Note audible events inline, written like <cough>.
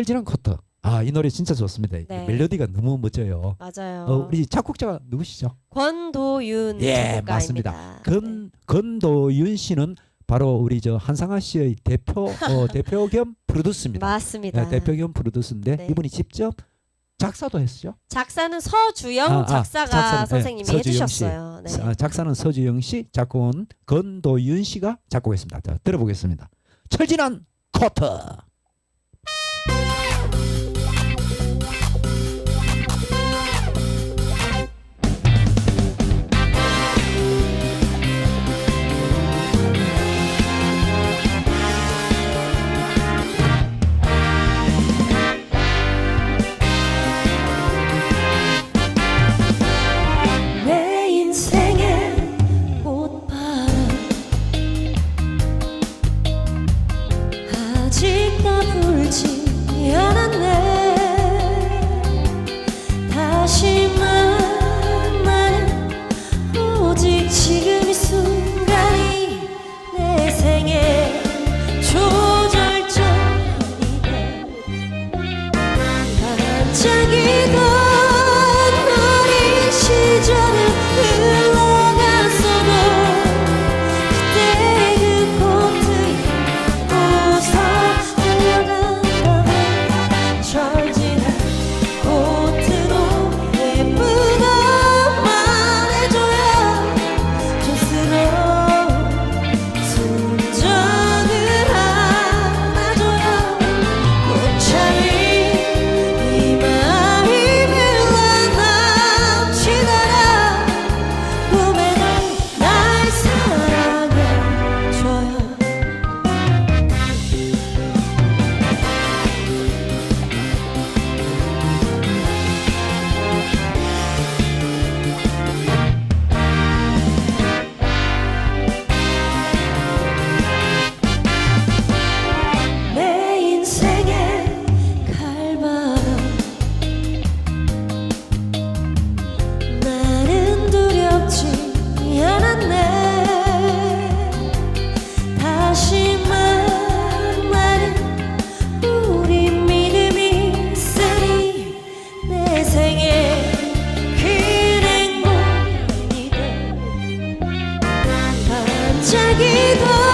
철진한 커터. 아, 이 노래 진짜 좋습니다. 이 네. 멜로디가 너무 멋져요. 맞아요. 어, 우리 작곡자가 누구시죠? 권도윤 예, 작곡가입니다. 맞습니다. 건 건도윤 씨는 바로 우리 저 한상아 씨의 대표 어, <laughs> 대표 겸 네. 프로듀스입니다. 맞습니다. 네, 대표 겸 프로듀스인데 네. 이분이 직접 작사도 했죠. 작사는 서주영 아, 아, 작사가 작사는, 네, 선생님이 서주영 해주셨어요. 네. 아, 작사는 서주영 씨, 작곡은 건도윤 씨가 작곡했습니다. 자, 들어보겠습니다. 철진한 커터. 조절점이네 반짝이던 갑자기 더